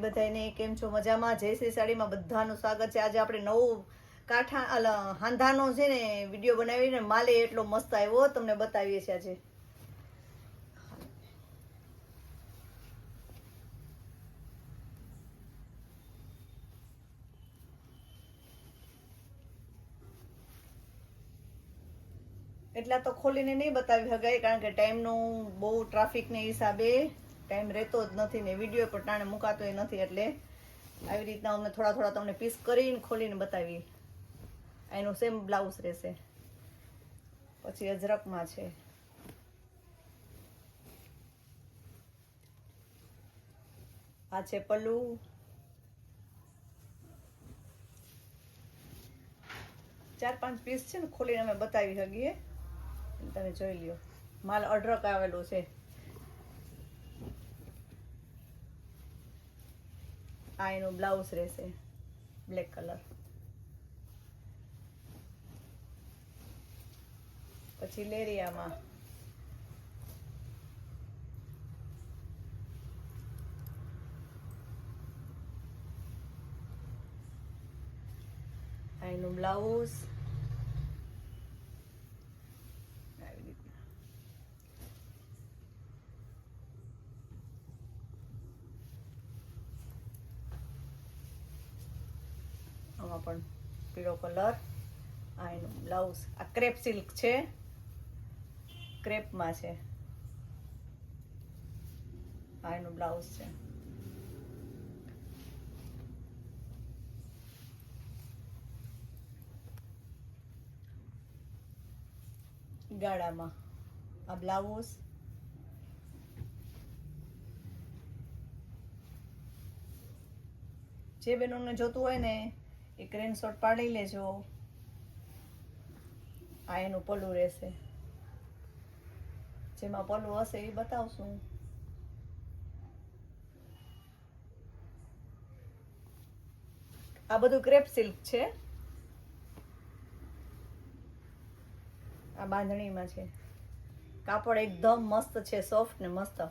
બધાને કેમ છો? મજામાં? જય શ્રી સાડીમાં બધાનું સ્વાગત છે. આજે આપણે નવું કાંઠા હાંધાનો છે ને, વીડિયો બનાવીને માલે એટલો મસ્ત આવ્યો તમને બતાવીએ છીએ આજે. એટલા તો ખોલીને નહીં બતાવી શકાય, કારણ કે ટાઈમનું બહુ ટ્રાફિકને હિસાબે ટાઈમ રહેતો જ નથી ને વીડિયો પણ ટાણે મુકાતો નથી એટલે આવી રીતના અમે થોડા થોડા તમને પીસ કરીને ખોલીને બતાવી. એનું સેમ બ્લાઉઝ રહેશે. પછી અજરકમાં છે. આ છે પલ્લુ. ચાર પાંચ પીસ છે ને ખોલીને અમે બતાવી શકીએ. તમે જોઈ લ્યો. માલ અઢળક આવેલો છે. આ એનું બ્લાઉઝ રહેશે. બ્લેક કલર પછી લેરિયામાં. એનું બ્લાઉઝ આવી રીતના આમાં પણ પીળો કલર. આ એનું બ્લાઉઝ આ ક્રેપ સિલ્ક છે. ક્રેપમાં છે. આ એનું બ્લાઉઝ છે. ગાળામાં આ બ્લાઉઝ જે બેનોને જોતું હોય ને એ શોટ પાડી લેજો. આ એનું પલું રહેશે. જેમાં પલું હશે એ બતાવશું. આ બધું ક્રેપ સિલ્ક છે. આ બાંધણીમાં છે. કાપડ એકદમ મસ્ત છે સોફ્ટ ને મસ્ત.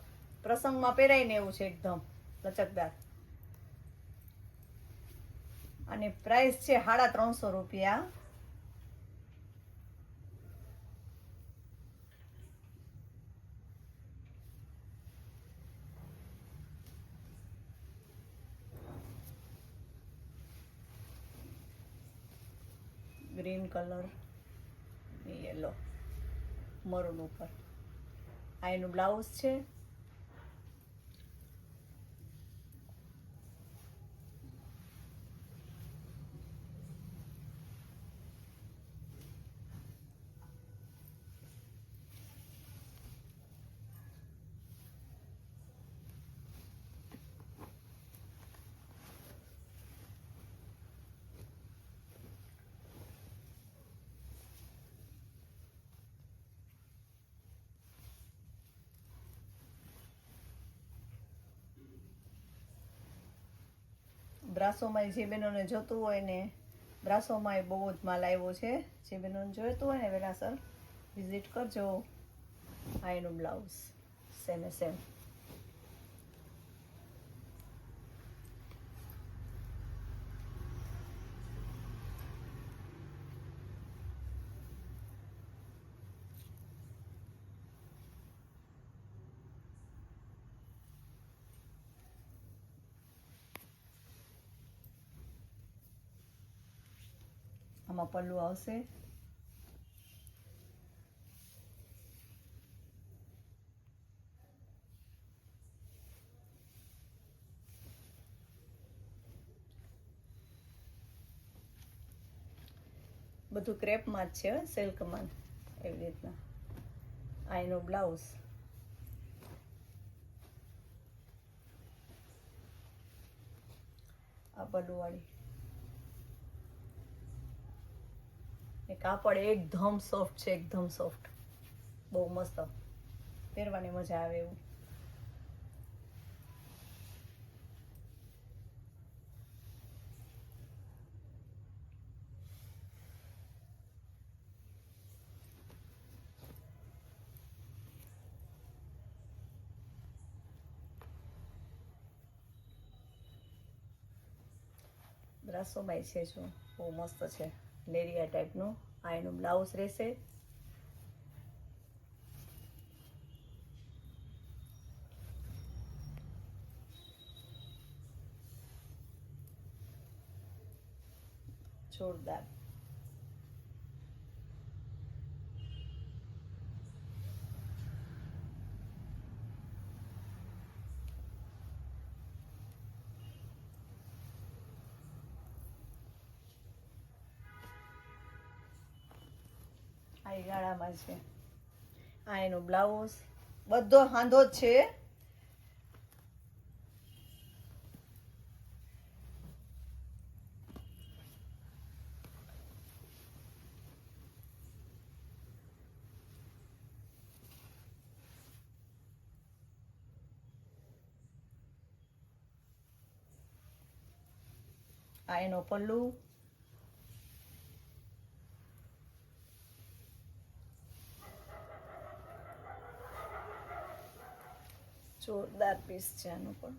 પ્રસંગમાં પહેરાય ને એવું છે એકદમ. લચકદાર. અને પ્રાઇસ છે સાડા ત્રણસો રૂપિયા. ગ્રીન કલર યલો મરૂન ઉપર. આ એનું બ્લાઉઝ છે. બ્રાસોમાં જે બહેનોને જોતું હોય ને બ્રાસોમાં બહુ જ માલ આવ્યો છે. જે બહેનોને જોઈતું હોય ને, વેલાસર, વિઝિટ કરજો. આ એનું બ્લાઉઝ, સેમે સેમ. આમાં પલ્લું આવશે બધું ક્રેપમાં જ છે સિલ્કમાં. એવી રીતના. આ એનો બ્લાઉઝ. આ પલ્લુવાળી કાપડ એકદમ સોફ્ટ છે, એકદમ સોફ્ટ બહુ મસ્ત. પહેરવાની મજા આવે એવું. રાસોબાઈ છે જો. બહુ મસ્ત છે. લેરિયા ટાઈપનું આ એનું બ્લાઉઝ રહેશે જોરદાર આ ગાળામાં છે. આ એનો બ્લાઉઝ. બધો હાંધો જ છે. આ એનો પલ્લુ. જોરદાર પીસ છે આનું પણ.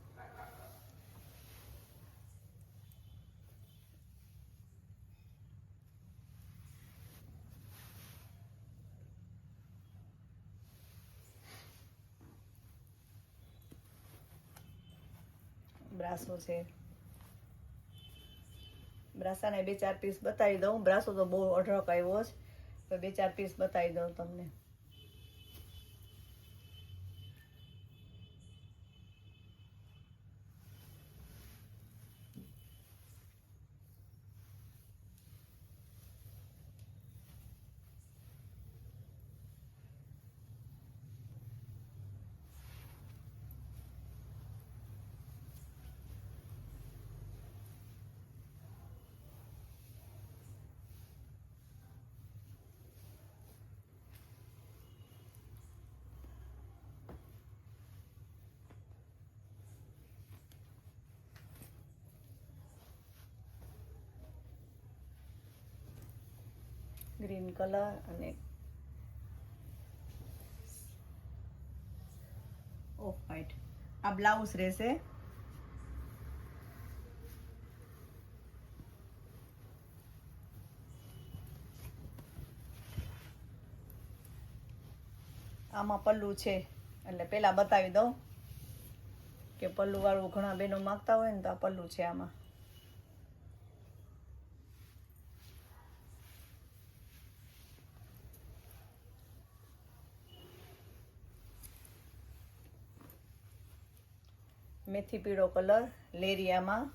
બ્રાસો છે. બ્રાસાને બે ચાર પીસ બતાવી દઉં. બ્રાસો તો બહુ અઢળક આવ્યો છે તો બે ચાર પીસ બતાવી દઉં તમને. ગ્રીન કલર અને ઓફ વ્હાઈટ આ બ્લાઉઝ રહેશે. આમાં પલ્લુ છે. એટલે પેલા બતાવી દઉં કે પલ્લુ વાળું ઘણા બહેનો માગતા હોય ને તો આ પલ્લુ છે આમાં. મેથી પીળો કલર લેરિયામાં